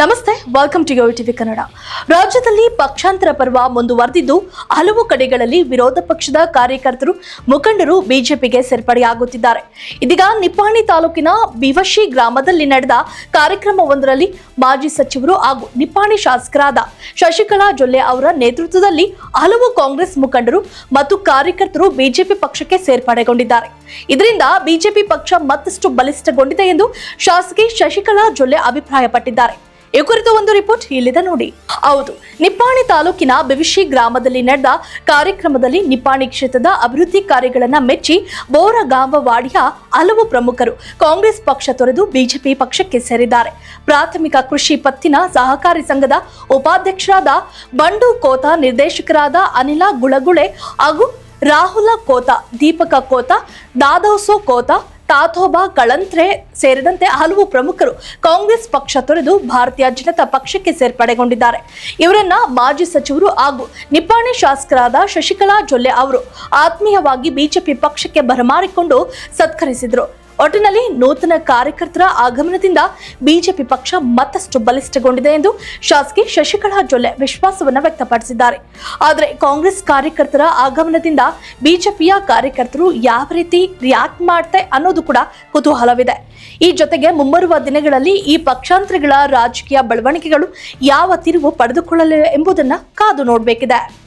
ನಮಸ್ತೆ welcome to Yo TV Kannada ರಾಜ್ಯದಲ್ಲಿ ಪಕ್ಷಾಂತರ ಪರ್ವ ಮುಂದುವರೆದಿದ್ದು, ಹಲವು ಕಡೆಗಳಲ್ಲಿ ವಿರೋಧ ಪಕ್ಷದ ಕಾರ್ಯಕರ್ತರು, ಮುಖಂಡರು ಬಿಜೆಪಿಗೆ ಸೇರ್ಪಡೆಯಾಗುತ್ತಿದ್ದಾರೆ ಇದೀಗ ನಿಪ್ಪಾಣಿ ತಾಲೂಕಿನ ಬಿವಶಿ ಗ್ರಾಮದಲ್ಲಿ ನಡೆದ ಕಾರ್ಯಕ್ರಮವೊಂದರಲ್ಲಿ ಮಾಜಿ ಸಚಿವರು ಹಾಗೂ ನಿಪ್ಪಾಣಿ ಶಾಸಕರಾದ ಶಶಿಕಲಾ ಜೊಲ್ಲೆ ಅವರ ನೇತೃತ್ವದಲ್ಲಿ ಹಲವು ಕಾಂಗ್ರೆಸ್ ಮುಖಂಡರು ಮತ್ತು ಕಾರ್ಯಕರ್ತರು ಬಿಜೆಪಿ ಪಕ್ಷಕ್ಕೆ ಸೇರ್ಪಡೆಗೊಂಡಿದ್ದಾರೆ. ಇದರಿಂದ ಬಿಜೆಪಿ ಪಕ್ಷ ಮತ್ತಷ್ಟು ಬಲಿಷ್ಠಗೊಂಡಿದೆ ಎಂದು ಶಾಸಕಿ ಶಶಿಕಲಾ ಜೊಲ್ಲೆ ಅಭಿಪ್ರಾಯಪಟ್ಟಿದ್ದಾರೆ. ಈ ಕುರಿತು ಒಂದು ರಿಪೋರ್ಟ್ ಇಲ್ಲಿದೆ ನೋಡಿ. ಹೌದು, ನಿಪ್ಪಾಣಿ ತಾಲೂಕಿನ ಬಿವಿಶಿ ಗ್ರಾಮದಲ್ಲಿ ನಡೆದ ಕಾರ್ಯಕ್ರಮದಲ್ಲಿ ನಿಪ್ಪಾಣಿ ಕ್ಷೇತ್ರದ ಅಭಿವೃದ್ಧಿ ಕಾರ್ಯಗಳನ್ನು ಮೆಚ್ಚಿ ಬೋರಗಾಂವವಾಡಿಯ ಹಲವು ಪ್ರಮುಖರು ಕಾಂಗ್ರೆಸ್ ಪಕ್ಷ ತೊರೆದು ಬಿಜೆಪಿ ಪಕ್ಷಕ್ಕೆ ಸೇರಿದ್ದಾರೆ. ಪ್ರಾಥಮಿಕ ಕೃಷಿ ಪತ್ತಿನ ಸಹಕಾರಿ ಸಂಘದ ಉಪಾಧ್ಯಕ್ಷರಾದ ಬಂಡು ಕೋತ, ನಿರ್ದೇಶಕರಾದ ಅನಿಲ ಗುಳಗುಳೆ ಹಾಗೂ ರಾಹುಲ ಕೋತ, ದೀಪಕ ಕೋತ, ದಾದೋಸೋ ಕೋತ ತಾಥೋಬಾ ಕಳಂತ್ರೆ ಸೇರಿದಂತೆ ಹಲವು ಪ್ರಮುಖರು ಕಾಂಗ್ರೆಸ್ ಪಕ್ಷ ತೊರೆದು ಭಾರತೀಯ ಜನತಾ ಪಕ್ಷಕ್ಕೆ ಸೇರ್ಪಡೆಗೊಂಡಿದ್ದಾರೆ. ಇವರನ್ನ ಮಾಜಿ ಸಚಿವರು ಹಾಗೂ ನಿಪ್ಪಾಣಿ ಶಾಸಕರಾದ ಶಶಿಕಲಾ ಜೊಲ್ಲೆ ಅವರು ಆತ್ಮೀಯವಾಗಿ ಬಿಜೆಪಿ ಪಕ್ಷಕ್ಕೆ ಬರಮಾಡಿಕೊಂಡು ಸತ್ಕರಿಸಿದರು. ಒಟ್ಟಿನಲ್ಲಿ ನೂತನ ಕಾರ್ಯಕರ್ತರ ಆಗಮನದಿಂದ ಬಿಜೆಪಿ ಪಕ್ಷ ಮತ್ತಷ್ಟು ಬಲಿಷ್ಠಗೊಂಡಿದೆ ಎಂದು ಶಾಸಕಿ ಶಶಿಕಲಾ ಜೊಲ್ಲೆ ವಿಶ್ವಾಸವನ್ನು ವ್ಯಕ್ತಪಡಿಸಿದ್ದಾರೆ. ಆದರೆ ಕಾಂಗ್ರೆಸ್ ಕಾರ್ಯಕರ್ತರ ಆಗಮನದಿಂದ ಬಿಜೆಪಿಯ ಕಾರ್ಯಕರ್ತರು ಯಾವ ರೀತಿ ರಿಯಾಕ್ಟ್ ಮಾಡ್ತೆ ಅನ್ನೋದು ಕೂಡ ಕುತೂಹಲವಿದೆ. ಈ ಜೊತೆಗೆ ಮುಂಬರುವ ದಿನಗಳಲ್ಲಿ ಈ ಪಕ್ಷಾಂತರಗಳ ರಾಜಕೀಯ ಬೆಳವಣಿಗೆಗಳು ಯಾವ ತಿರುವು ಪಡೆದುಕೊಳ್ಳಲಿವೆ ಎಂಬುದನ್ನು ಕಾದು ನೋಡಬೇಕಿದೆ.